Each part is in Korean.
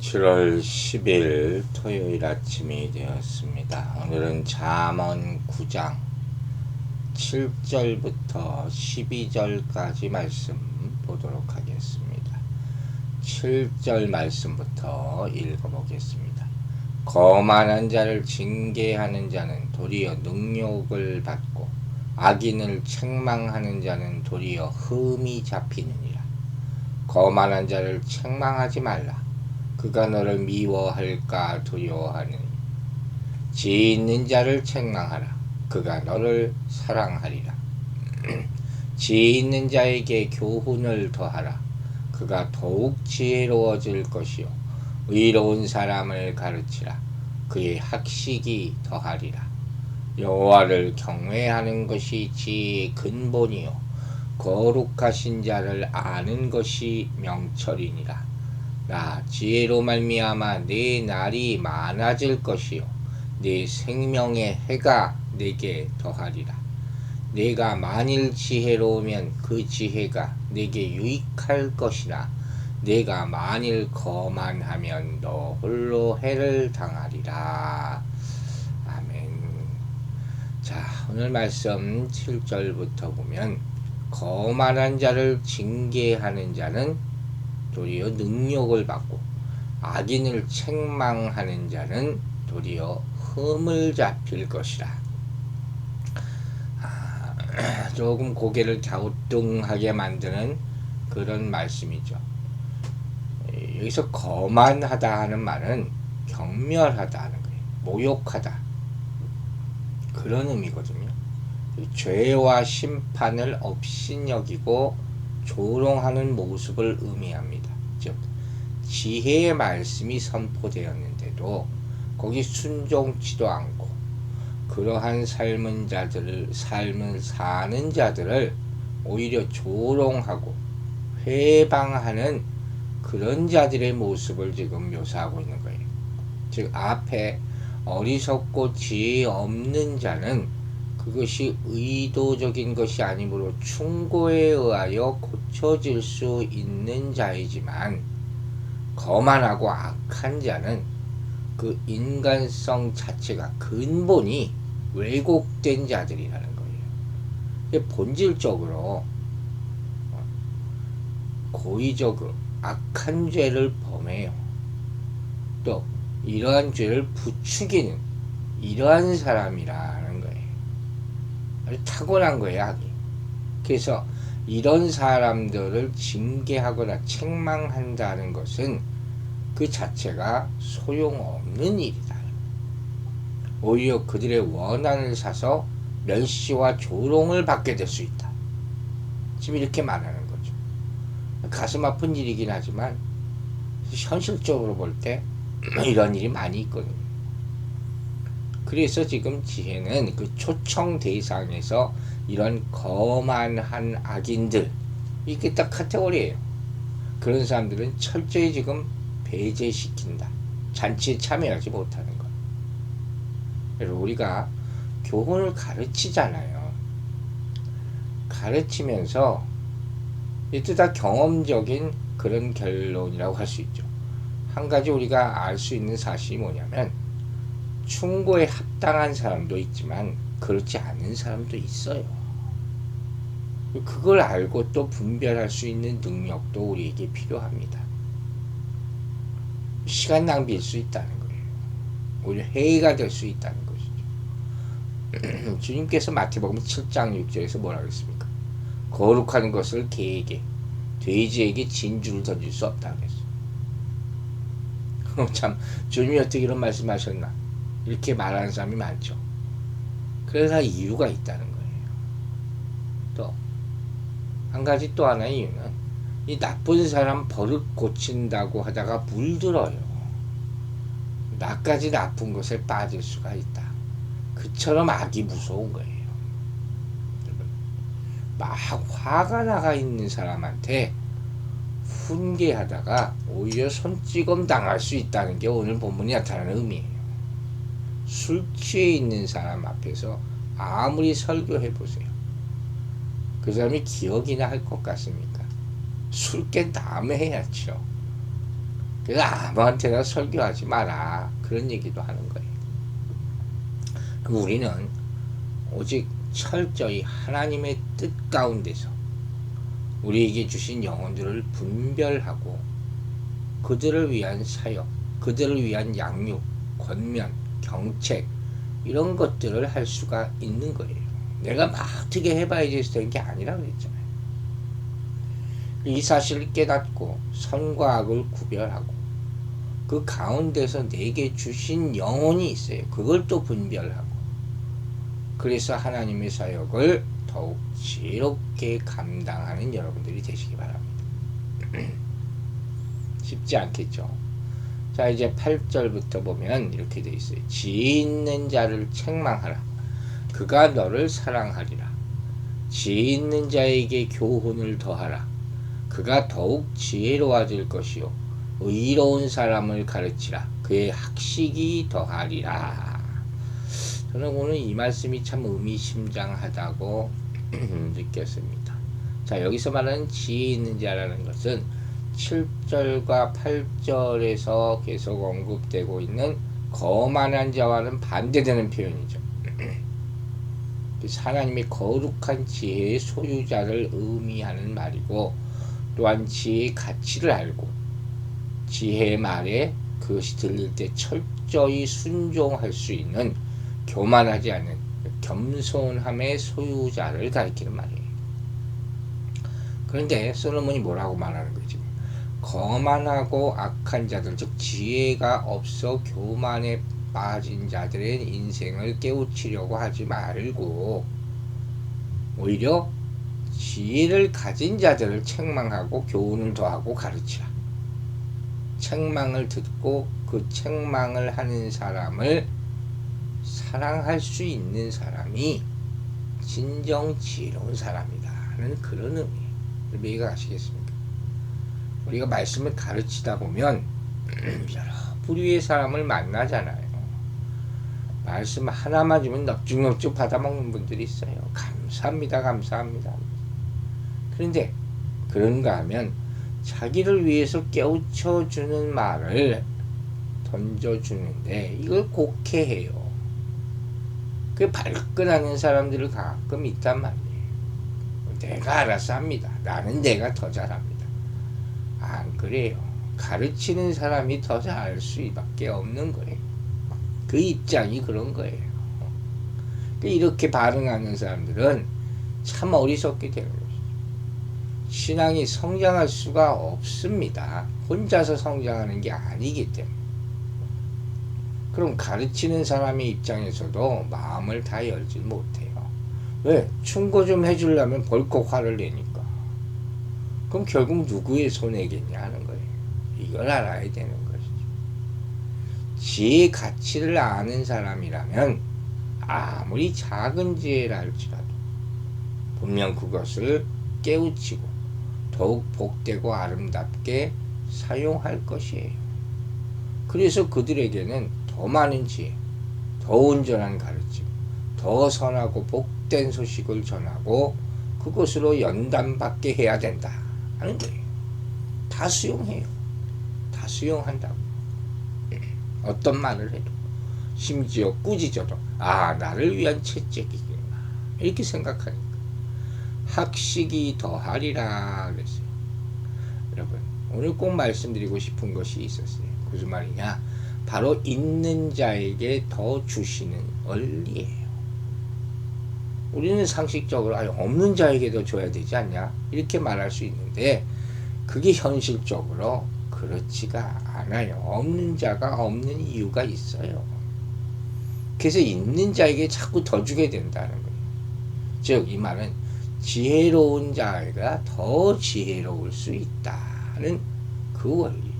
7월 10일 토요일 아침이 되었습니다. 오늘은 잠언 9장 7절부터 12절까지 말씀 보도록 하겠습니다. 7절 말씀부터 읽어보겠습니다. 거만한 자를 징계하는 자는 도리어 능욕을 받고 악인을 책망하는 자는 도리어 흠이 잡히느니라. 거만한 자를 책망하지 말라. 그가 너를 미워할까 두려워하느니 지 있는 자를 책망하라. 그가 너를 사랑하리라. 지 있는 자에게 교훈을 더하라. 그가 더욱 지혜로워질 것이요 의로운 사람을 가르치라. 그의 학식이 더하리라. 여호와를 경외하는 것이 지혜의 근본이요 거룩하신 자를 아는 것이 명철이니라 나 지혜로 말미암아 내 날이 많아질 것이요. 내 생명의 해가 내게 더하리라. 내가 만일 지혜로우면 그 지혜가 내게 유익할 것이나 내가 만일 거만하면 너 홀로 해를 당하리라. 아멘. 자 오늘 말씀 7절부터 보면 거만한 자를 징계하는 자는 도리어 능력을 받고 악인을 책망하는 자는 도리어 흠을 잡힐 것이라. 아, 조금 고개를 갸우뚱하게 만드는 그런 말씀이죠. 여기서 거만하다 하는 말은 경멸하다 하는 거예요. 모욕하다. 그런 의미거든요. 죄와 심판을 업신여기고 조롱하는 모습을 의미합니다. 즉 지혜의 말씀이 선포되었는데도 거기 순종치도 않고 그러한 삶은 자들을 삶을 사는 자들을 오히려 조롱하고 회방하는 그런 자들의 모습을 지금 묘사하고 있는 거예요. 즉 앞에 어리석고 지혜 없는 자는 그것이 의도적인 것이 아니므로 충고에 의하여 고쳐질 수 있는 자이지만 거만하고 악한 자는 그 인간성 자체가 근본이 왜곡된 자들이라는 거예요. 본질적으로 고의적으로 악한 죄를 범해요. 또 이러한 죄를 부추기는 이러한 사람이라 아주 타고난 거예요, 악이. 그래서 이런 사람들을 징계하거나 책망한다는 것은 그 자체가 소용없는 일이다. 오히려 그들의 원한을 사서 멸시와 조롱을 받게 될 수 있다. 지금 이렇게 말하는 거죠. 가슴 아픈 일이긴 하지만 현실적으로 볼 때 이런 일이 많이 있거든요. 그래서 지금 지혜는 그 초청 대상에서 이런 거만한 악인들 이게 딱 카테고리예요. 그런 사람들은 철저히 지금 배제시킨다. 잔치에 참여하지 못하는 것. 그래서 우리가 교훈을 가르치잖아요. 가르치면서 이때 다 경험적인 그런 결론이라고 할 수 있죠. 한 가지 우리가 알 수 있는 사실이 뭐냐면 충고에 합당한 사람도 있지만 그렇지 않은 사람도 있어요. 그걸 알고 또 분별할 수 있는 능력도 우리에게 필요합니다. 시간 낭비일 수 있다는 거예요. 오히려 해가 될 수 있다는 것이죠. 주님께서 마태복음 7장 6절에서 뭐라고 했습니까? 거룩한 것을 개에게, 돼지에게 진주를 던질 수 없다고 했어요. 참, 주님이 어떻게 이런 말씀 하셨나? 이렇게 말하는 사람이 많죠. 그래서 이유가 있다는 거예요. 또, 한 가지 또 하나의 이유는 이 나쁜 사람 버릇 고친다고 하다가 물들어요. 나까지 나쁜 것에 빠질 수가 있다. 그처럼 악이 무서운 거예요. 막 화가 나가 있는 사람한테 훈계하다가 오히려 손찌검 당할 수 있다는 게 오늘 본문이 나타나는 의미예요. 술 취해 있는 사람 앞에서 아무리 설교해 보세요. 그 사람이 기억이나 할 것 같습니까? 술 깬 다음에 해야죠. 그래서 아무한테나 설교하지 마라. 그런 얘기도 하는 거예요. 그럼 우리는 오직 철저히 하나님의 뜻 가운데서 우리에게 주신 영혼들을 분별하고 그들을 위한 사역, 그들을 위한 양육, 권면, 경책 이런 것들을 할 수가 있는 거예요. 내가 막 어떻게 해봐야지 되는 게 아니라 그랬잖아요. 이 사실을 깨닫고 선과 악을 구별하고 그 가운데서 내게 주신 영혼이 있어요. 그걸 또 분별하고 그래서 하나님의 사역을 더욱 지혜롭게 감당하는 여러분들이 되시기 바랍니다. 쉽지 않겠죠. 자, 이제 8절부터 보면 이렇게 돼 있어요. 지혜 있는 자를 책망하라. 그가 너를 사랑하리라. 지혜 있는 자에게 교훈을 더하라. 그가 더욱 지혜로워질 것이요. 의로운 사람을 가르치라. 그의 학식이 더하리라. 저는 오늘 이 말씀이 참 의미심장하다고 느꼈습니다. 자, 여기서 말하는 지혜 있는 자라는 것은 7절과 8절에서 계속 언급되고 있는 거만한 자와는 반대되는 표현이죠. 그래서 하나님의 거룩한 지혜의 소유자를 의미하는 말이고 또한 지혜의 가치를 알고 지혜의 말에 그것이 들릴 때 철저히 순종할 수 있는 교만하지 않은 겸손함의 소유자를 가리키는 말이에요. 그런데 솔로몬이 뭐라고 말하는 거지? 거만하고 악한 자들, 즉 지혜가 없어 교만에 빠진 자들의 인생을 깨우치려고 하지 말고 오히려 지혜를 가진 자들을 책망하고 교훈을 더하고 가르치라. 책망을 듣고 그 책망을 하는 사람을 사랑할 수 있는 사람이 진정 지혜로운 사람이다는 그런 의미. 이해가 가시겠습니까? 우리가 말씀을 가르치다 보면 여러 부류의 사람을 만나잖아요. 말씀 하나만 주면 넙죽넙죽 받아먹는 분들이 있어요. 감사합니다, 감사합니다. 그런데 그런가 하면 자기를 위해서 깨우쳐 주는 말을 던져주는데 이걸 곡해해요. 그 발끈하는 사람들을 가끔 있단 말이에요. 내가 알아서 합니다. 나는 내가 더 잘합니다. 안 그래요. 가르치는 사람이 더 잘 수밖에 없는 거예요. 그 입장이 그런 거예요. 이렇게 반응하는 사람들은 참 어리석게 되는 거죠. 신앙이 성장할 수가 없습니다. 혼자서 성장하는 게 아니기 때문에. 그럼 가르치는 사람의 입장에서도 마음을 다 열지 못해요. 왜? 충고 좀 해주려면 벌컥 화를 내니까. 그럼 결국 누구의 손해겠냐 하는 거예요. 이걸 알아야 되는 것이죠. 지혜의 가치를 아는 사람이라면 아무리 작은 지혜라 할지라도 분명 그것을 깨우치고 더욱 복되고 아름답게 사용할 것이에요. 그래서 그들에게는 더 많은 지혜, 더 온전한 가르침, 더 선하고 복된 소식을 전하고 그것으로 연단받게 해야 된다 하는 거예요. 다 수용해요. 다 수용한다고. 어떤 말을 해도 심지어 꾸짖어도 아 나를 위한 채찍이구나 이렇게 생각하니까 학식이 더하리라 그랬어요. 여러분 오늘 꼭 말씀드리고 싶은 것이 있었어요. 무슨 말이냐? 바로 있는 자에게 더 주시는 원리예요. 우리는 상식적으로 아니, 없는 자에게도 줘야 되지 않냐? 이렇게 말할 수 있는데 그게 현실적으로 그렇지가 않아요. 없는 자가 없는 이유가 있어요. 그래서 있는 자에게 자꾸 더 주게 된다는 거예요. 즉, 이 말은 지혜로운 자가 더 지혜로울 수 있다는 그 원리.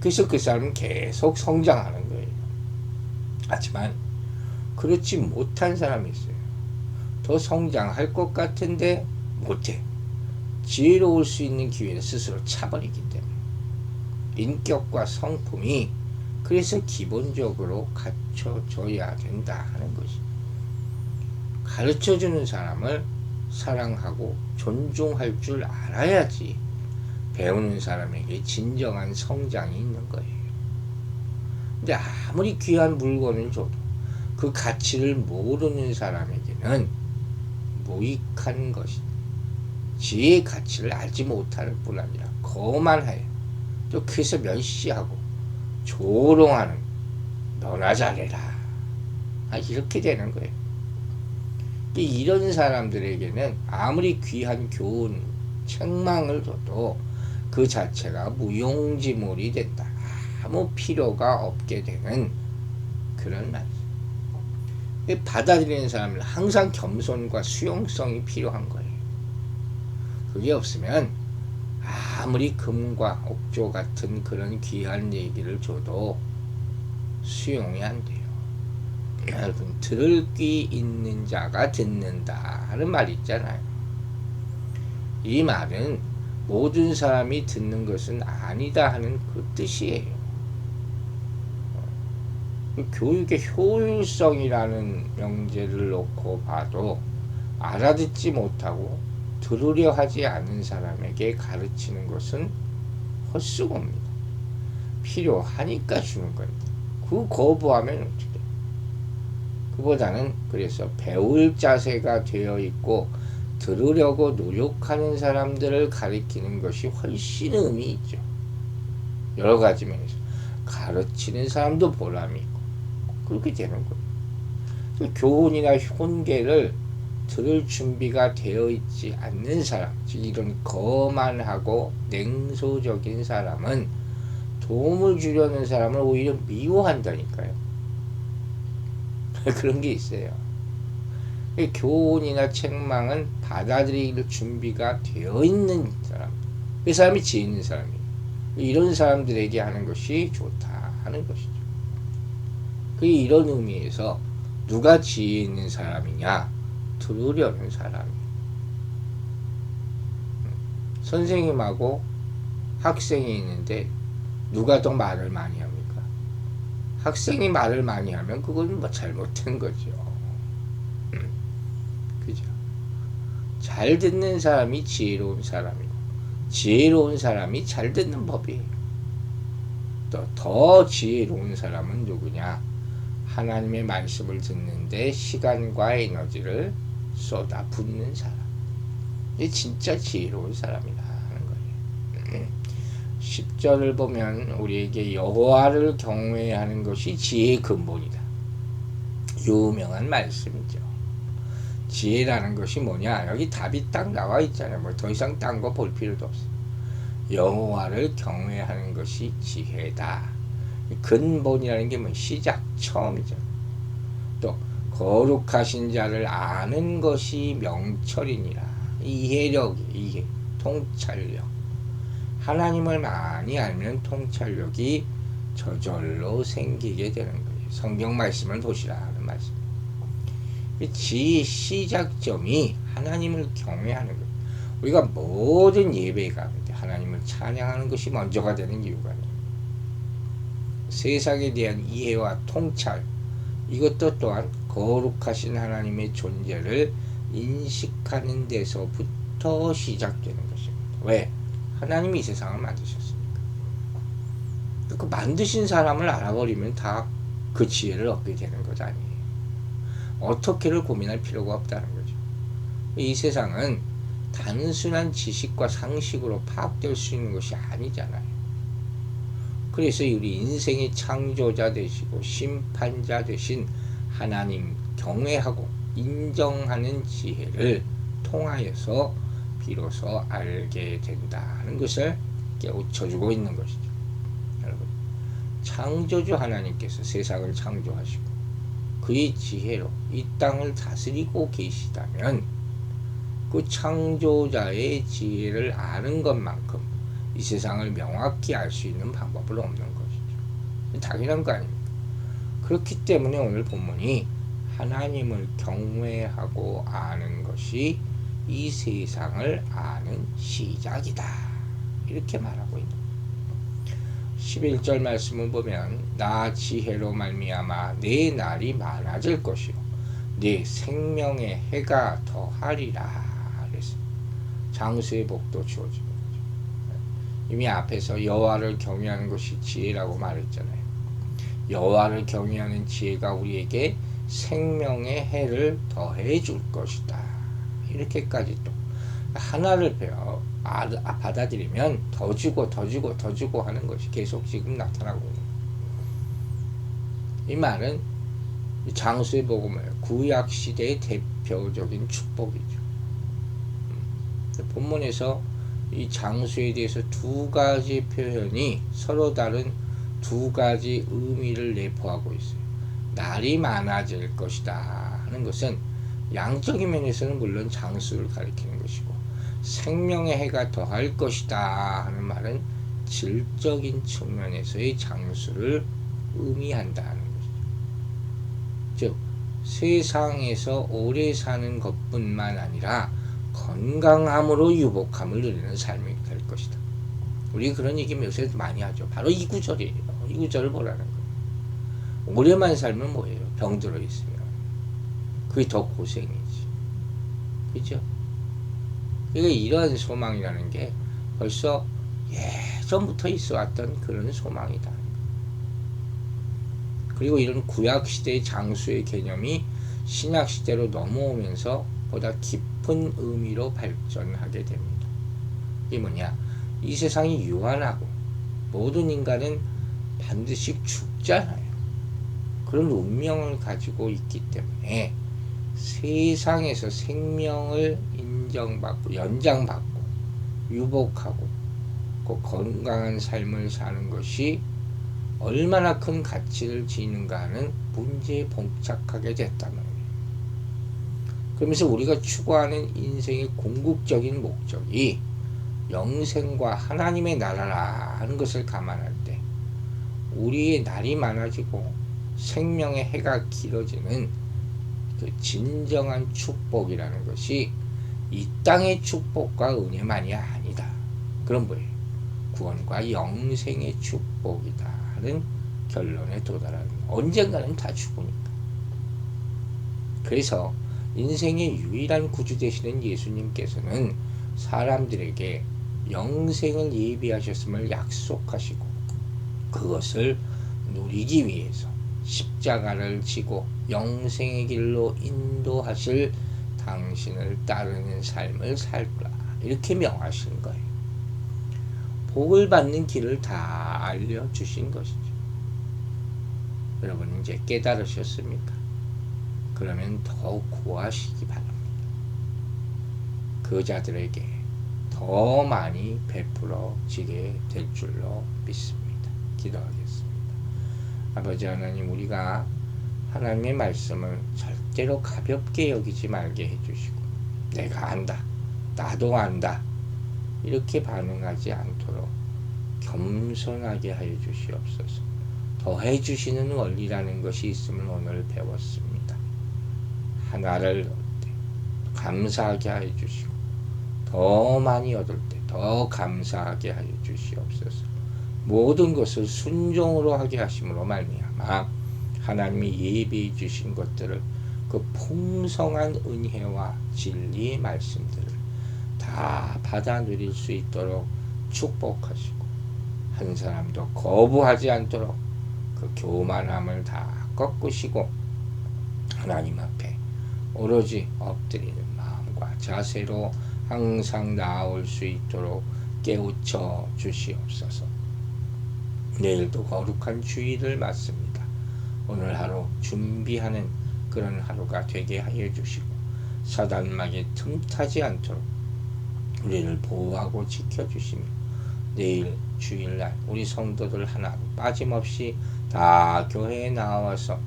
그래서 그 사람은 계속 성장하는 거예요. 하지만 그렇지 못한 사람이 있어요. 더 성장할 것 같은데 못해. 지혜로울 수 있는 기회를 스스로 차버리기 때문에. 인격과 성품이 그래서 기본적으로 갖춰져야 된다 하는 것이. 가르쳐주는 사람을 사랑하고 존중할 줄 알아야지 배우는 사람에게 진정한 성장이 있는 거예요. 근데 아무리 귀한 물건을 줘도 그 가치를 모르는 사람에게는 무익한 것이 지혜의 가치를 알지 못하는 뿐 아니라 거만하여 또 그래서 멸시하고 조롱하는 너나 잘해라 아, 이렇게 되는 거예요. 이런 사람들에게는 아무리 귀한 교훈, 책망을 줘도 그 자체가 무용지물이 된다. 아무 필요가 없게 되는 그런 말이죠. 받아들이는 사람은 항상 겸손과 수용성이 필요한 거예요. 그게 없으면 아무리 금과 옥조 같은 그런 귀한 얘기를 줘도 수용이 안 돼요. 여러분 들을 귀 있는 자가 듣는다 하는 말 있잖아요. 이 말은 모든 사람이 듣는 것은 아니다 하는 그 뜻이에요. 그 교육의 효율성이라는 명제를 놓고 봐도 알아듣지 못하고 들으려 하지 않는 사람에게 가르치는 것은 헛수고입니다. 필요하니까 주는 겁니다. 그 거부하면 어떻게 그보다는 그래서 배울 자세가 되어 있고 들으려고 노력하는 사람들을 가리키는 것이 훨씬 의미 있죠. 여러 가지 면에서 가르치는 사람도 보람이 있고 그렇게 되는 거예요. 그 교훈이나 훈계를 들을 준비가 되어 있지 않는 사람, 즉 이런 거만하고 냉소적인 사람은 도움을 주려는 사람을 오히려 미워한다니까요. 그런 게 있어요. 교훈이나 책망은 받아들일 준비가 되어 있는 사람, 그 사람이 지혜 있는 사람이에요. 이런 사람들에게 하는 것이 좋다 하는 것이죠. 그 이런 의미에서 누가 지혜 있는 사람이냐 들으려는 사람이. 선생님하고 학생이 있는데 누가 더 말을 많이 합니까? 학생이 말을 많이 하면 그건 뭐 잘못된 거죠. 음, 그죠? 잘 듣는 사람이 지혜로운 사람이고, 지혜로운 사람이 잘 듣는 법이에요. 또 더 지혜로운 사람은 누구냐? 하나님의 말씀을 듣는데 시간과 에너지를 쏟아 붓는 사람. 이 진짜 지혜로운 사람이다 하는 거예요. 10절을 보면 우리에게 여호와를 경외하는 것이 지혜의 근본이다. 유명한 말씀이죠. 지혜라는 것이 뭐냐? 여기 답이 딱 나와 있잖아요. 뭐 더 이상 딴 거 볼 필요도 없어. 여호와를 경외하는 것이 지혜다. 근본이라는 게 뭐 시작, 처음이죠. 또 거룩하신 자를 아는 것이 명철이니라. 이해력, 이해, 통찰력. 하나님을 많이 알면 통찰력이 저절로 생기게 되는 거예요. 성경 말씀을 보시라는 말씀. 지 시작점이 하나님을 경외하는 거예요. 우리가 모든 예배가 하나님을 찬양하는 것이 먼저가 되는 이유가 세상에 대한 이해와 통찰 이것도 또한 거룩하신 하나님의 존재를 인식하는 데서부터 시작되는 것입니다. 왜? 하나님이 이 세상을 만드셨으니까. 그 만드신 사람을 알아버리면 다 그 지혜를 얻게 되는 것 아니에요. 어떻게를 고민할 필요가 없다는 거죠. 이 세상은 단순한 지식과 상식으로 파악될 수 있는 것이 아니잖아요. 그래서 우리 인생의 창조자 되시고 심판자 되신 하나님 경외하고 인정하는 지혜를 통하여서 비로소 알게 된다는 것을 깨우쳐주고 있는 것이죠. 여러분, 창조주 하나님께서 세상을 창조하시고 그의 지혜로 이 땅을 다스리고 계시다면 그 창조자의 지혜를 아는 것만큼 이 세상을 명확히 알 수 있는 방법은 없는 것이죠. 당연한 거 아닙니까? 그렇기 때문에 오늘 본문이 하나님을 경외하고 아는 것이 이 세상을 아는 시작이다. 이렇게 말하고 있는 11절 말씀을 보면 나 지혜로 말미암아 내 날이 많아질 것이요 내 생명의 해가 더하리라 그래서 장수의 복도 주어지는 거죠. 이미 앞에서 여호와를 경외하는 것이 지혜라고 말했잖아요. 여호와를 경외하는 지혜가 우리에게 생명의 해를 더해 줄 것이다. 이렇게까지 또 하나를 배워 아, 받아들이면 더 주고 더 주고 더 주고 하는 것이 계속 지금 나타나고. 이 말은 장수의 복음을 구약 시대의 대표적인 축복이죠. 음, 본문에서 이 장수에 대해서 두 가지 표현이 서로 다른 두 가지 의미를 내포하고 있어요. 날이 많아질 것이다 하는 것은 양적인 면에서는 물론 장수를 가리키는 것이고 생명의 해가 더할 것이다 하는 말은 질적인 측면에서의 장수를 의미한다는 것이죠. 즉 세상에서 오래 사는 것뿐만 아니라 건강함으로 유복함을 누리는 삶이 될 것이다. 우리 그런 얘기 요새 많이 하죠. 바로 이 구절이에요. 보라는 거예요. 오래만 살면 뭐예요? 병들어 있으면. 그게 더 고생이지. 그죠? 그러니까 이러한 소망이라는 게 벌써 예전부터 있어 왔던 그런 소망이다. 그리고 이런 구약시대의 장수의 개념이 신약시대로 넘어오면서 보다 깊은 의미로 발전하게 됩니다. 이게 뭐냐? 이 세상이 유한하고 모든 인간은 반드시 죽잖아요. 그런 운명을 가지고 있기 때문에 세상에서 생명을 인정받고 연장받고 유복하고 그 건강한 삶을 사는 것이 얼마나 큰 가치를 지니는가 하는 문제에 봉착하게 됐단 말이에요. 그러면서 우리가 추구하는 인생의 궁극적인 목적이 영생과 하나님의 나라라 하는 것을 감안할 때 우리의 날이 많아지고 생명의 해가 길어지는 그 진정한 축복이라는 것이 이 땅의 축복과 은혜만이 아니다. 그런 거예요. 구원과 영생의 축복이다 하는 결론에 도달하는 언젠가는 다 죽으니까. 그래서 인생의 유일한 구주 되시는 예수님께서는 사람들에게 영생을 예비하셨음을 약속하시고 그것을 누리기 위해서 십자가를 지고 영생의 길로 인도하실 당신을 따르는 삶을 살라 이렇게 명하신 거예요. 복을 받는 길을 다 알려주신 것이죠. 여러분 이제 깨달으셨습니까? 그러면 더욱 구하시기 바랍니다. 그 자들에게 더 많이 베풀어지게 될 줄로 믿습니다. 기도하겠습니다. 아버지 하나님 우리가 하나님의 말씀을 절대로 가볍게 여기지 말게 해주시고 내가 안다 나도 안다 이렇게 반응하지 않도록 겸손하게 하여 주시옵소서 더 해 주시는 원리라는 것이 있음을 오늘 배웠습니다 하나를 감사하게 하여 주시고 더 많이 얻을 때 더 감사하게 하여 주시옵소서. 모든 것을 순종으로 하게 하심으로 말미암아 하나님이 예비해 주신 것들을 그 풍성한 은혜와 진리의 말씀들을 다 받아 누릴 수 있도록 축복하시고 한 사람도 거부하지 않도록 그 교만함을 다 꺾으시고 하나님 앞에 오로지 엎드리는 마음과 자세로 항상 나올 수 있도록 깨우쳐 주시옵소서. 내일도 거룩한 주의를 맞습니다. 오늘 하루 준비하는 그런 하루가 되게 하여 주시고 사단막에 틈타지 않도록 우리를 보호하고 지켜주시며 내일 주일날 우리 성도들 하나 빠짐없이 다 교회에 나와서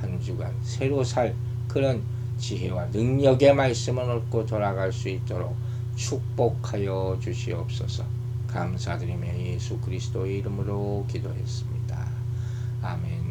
한 주간 새로 살 그런 지혜와 능력의 말씀을 얻고 돌아갈 수 있도록 축복하여 주시옵소서. 감사드리며 예수 그리스도의 이름으로 기도했습니다. 아멘.